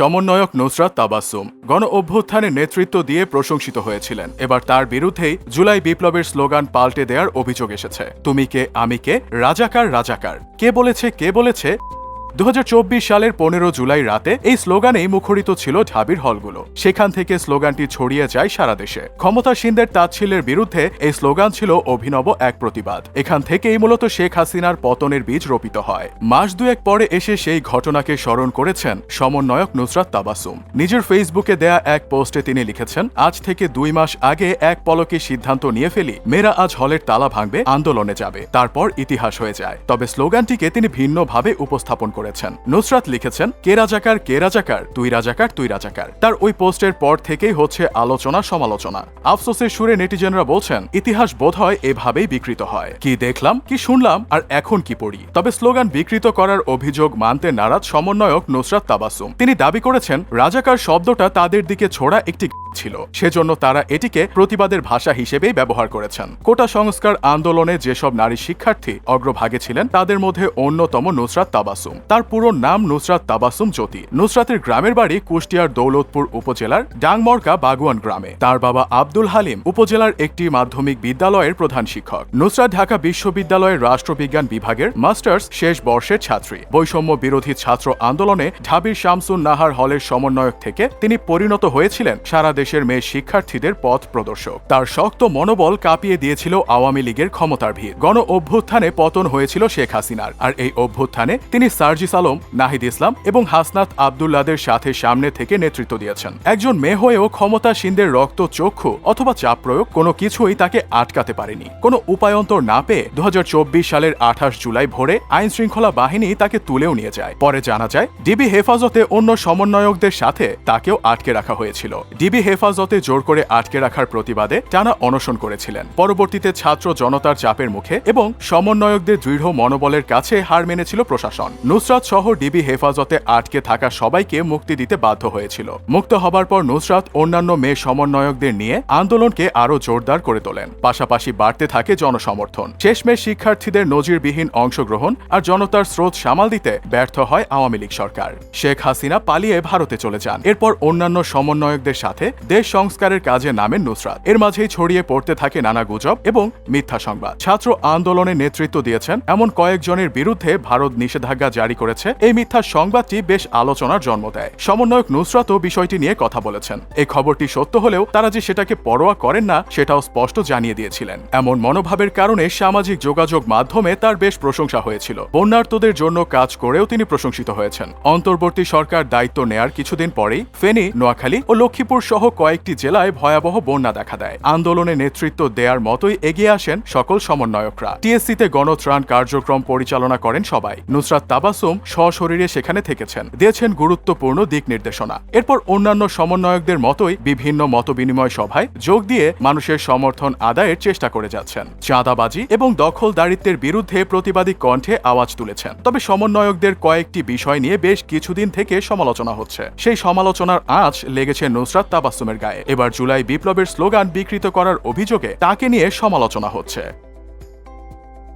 সমন্বয়ক নুসরাত তাবাসুম গণ অভ্যুত্থানে নেতৃত্ব দিয়ে প্রশংসিত হয়েছিলেন। এবার তার বিরুদ্ধেই জুলাই বিপ্লবের স্লোগান পাল্টে দেওয়ার অভিযোগ এসেছে। তুমি কে, আমি কে? রাজাকার রাজাকার। কে বলেছে কে বলেছে? দু হাজার চব্বিশ সালের পনেরো জুলাই রাতে এই স্লোগানেই মুখরিত ছিল ঢাবির হলগুলো। সেখান থেকে স্লোগানটি ছড়িয়ে যায় সারা দেশে। ক্ষমতাসীনদের তাচ্ছিল্যের বিরুদ্ধে এই স্লোগান ছিল অভিনব এক প্রতিবাদ। এখান থেকেই মূলত শেখ হাসিনার পতনের বীজ রোপিত হয়। মাস দুয়েক পরে এসে সেই ঘটনাকে স্মরণ করেছেন সমন্বয়ক নুসরাত তাবাসুম। নিজের ফেসবুকে দেয়া এক পোস্টে তিনি লিখেছেন, আজ থেকে দুই মাস আগে এক পলকে সিদ্ধান্ত নিয়ে ফেলি, মেয়েরা আজ হলের তালা ভাঙবে, আন্দোলনে যাবে, তারপর ইতিহাস হয়ে যায়। তবে স্লোগানটিকে তিনি ভিন্নভাবে উপস্থাপন করেছেন। নুসরাত লিখেছেন, কে রাজাকার কে রাজাকার, তুই রাজাকার তুই রাজাকার। তার ওই পোস্টের পর থেকেই হচ্ছে আলোচনা, সমালোচনা। আফসোসের সুরে নেটিজেনরা বলছেন, ইতিহাস বোধ হয় এভাবেই বিকৃত হয়। কি দেখলাম, কি শুনলাম, আর এখন কি পড়ি? তবে স্লোগান বিকৃত করার অভিযোগ মানতে নারাজ সমন্বয়ক নুসরাত তাবাসুম। তিনি দাবি করেছেন, রাজাকার শব্দটা তাদের দিকে ছোড়া একটি ছিল। সেজন্য তারা এটিকে প্রতিবাদের ভাষা হিসেবেই ব্যবহার করেছেন। কোটা সংস্কার আন্দোলনে যেসব নারী শিক্ষার্থী অগ্রভাগে ছিলেন, তাদের মধ্যে অন্যতম নুসরাত তাবাসুম। তার পুরো নাম নুসরাত তাবাসুম জ্যোতি। নুসরাতের গ্রামের বাড়ি কুষ্টিয়ার দৌলতপুর উপজেলার ডাংমরকা বাগুয়ান গ্রামে। তার বাবা আব্দুল হালিম উপজেলার একটি মাধ্যমিক বিদ্যালয়ের প্রধান শিক্ষক। নুসরাত ঢাকা বিশ্ববিদ্যালয়ের রাষ্ট্রবিজ্ঞান বিভাগের মাস্টার্স শেষ বর্ষের ছাত্রী। বৈষম্য বিরোধী ছাত্র আন্দোলনে ঢাবির শামসুন নাহার হলের সমন্বয়ক থেকে তিনি পরিণত হয়েছিলেন সারা দেশের মেয়ে শিক্ষার্থীদের পথ প্রদর্শক। তার শক্ত মনোবল কাঁপিয়ে দিয়েছিল আওয়ামী লীগের ক্ষমতার ভিড় গণ অভ্যুত্থানে পতন হয়েছিল শেখ হাসিনার। আর এই অভ্যুত্থানে তিনি সার্জিস আলম, নাহিদ ইসলাম এবং হাসনাত আবদুল্লাদের সাথে সামনে থেকে নেতৃত্ব দিয়েছেন। একজন মেয়ে হয়েও ক্ষমতাসীনদের রক্ত চক্ষু অথবা চাপ প্রয়োগ কোনো কিছুই তাকে আটকাতে পারেনি। কোনো উপায়ন্তর না পেয়ে দু হাজার চব্বিশ সালের আঠাশ জুলাই ভোরে আইন শৃঙ্খলা বাহিনী তাকে তুলেও নিয়ে যায়। পরে জানা যায়, ডিবি হেফাজতে অন্য সমন্বয়কদের সাথে তাকেও আটকে রাখা হয়েছিল। ডিবি হেফাজতে জোর করে আটকে রাখার প্রতিবাদে টানা অনশন করেছিলেন। পরবর্তীতে ছাত্র জনতার চাপের মুখে এবং সমন্বয়কদের দৃঢ় মনোবলের কাছে হার মেনেছিল প্রশাসন। নুসরাত সহ ডিবি হেফাজতে আটকে থাকা সবাইকে মুক্তি দিতে বাধ্য হয়েছিল। মুক্ত হবার পর নুসরাত অন্যান্য মেয়ে সমন্বয়কদের নিয়ে আন্দোলনকে আরও জোরদার করে তোলেন। পাশাপাশি বাড়তে থাকে জনসমর্থন। শেষমেশ শিক্ষার্থীদের নজিরবিহীন অংশগ্রহণ আর জনতার স্রোত সামাল দিতে ব্যর্থ হয় আওয়ামী লীগ সরকার। শেখ হাসিনা পালিয়ে ভারতে চলে যান। এরপর অন্যান্য সমন্বয়কদের সাথে দেশ সংস্কারের কাজে নামেন নুসরাত। এর মাঝেই ছড়িয়ে পড়তে থাকে নানা গুজব এবং মিথ্যা সংবাদ। ছাত্র আন্দোলনে নেতৃত্ব দিয়েছেন এমন কয়েকজনের বিরুদ্ধে ভারত নিষেধাজ্ঞা জারি করেছে। এই মিথ্যা সংবাদটি বেশ আলোচনার জন্ম দেয়। সমন্বয়ক নুসরাতও বিষয়টি নিয়ে কথা বলেছেন। এই খবরটি সত্য হলেও তারা যে সেটাকে পরোয়া করেন না, সেটাও স্পষ্ট জানিয়ে দিয়েছিলেন। এমন মনোভাবের কারণে সামাজিক যোগাযোগ মাধ্যমে তার বেশ প্রশংসা হয়েছিল। বন্যার্তদের জন্য কাজ করেও তিনি প্রশংসিত হয়েছেন। অন্তর্বর্তী সরকার দায়িত্ব নেয়ার কিছুদিন পরেই ফেনী, নোয়াখালী ও লক্ষ্মীপুর সহ কয়েকটি জেলায় ভয়াবহ বন্যা দেখা দেয়। আন্দোলনে নেতৃত্ব দেওয়ার মতোই এগিয়ে আসেন সকল সমন্বয়করা। টিএসসিতে গণত্রাণ কার্যক্রম পরিচালনা করেন সবাই। নুসরাত তাবাসুম সশরীরে সেখানে থেকেছেন। দিয়েছেন গুরুত্বপূর্ণ দিক নির্দেশনা। এরপর অন্যান্য সমন্বয়কদের মতোই বিভিন্ন মতবিনিময় সভায় যোগ দিয়ে মানুষের সমর্থন আদায়ের চেষ্টা করে যাচ্ছেন। চাঁদাবাজি এবং দখলদারিত্বের বিরুদ্ধে প্রতিবাদী কণ্ঠে আওয়াজ তুলেছেন। তবে সমন্বয়কদের কয়েকটি বিষয় নিয়ে বেশ কিছুদিন থেকে সমালোচনা হচ্ছে। সেই সমালোচনার আঁচ লেগেছে নুসরাত তাবাসুমের গায়ে। এবার জুলাই বিপ্লবের স্লোগান বিকৃত করার অভিযোগে তাকে নিয়ে সমালোচনা হচ্ছে।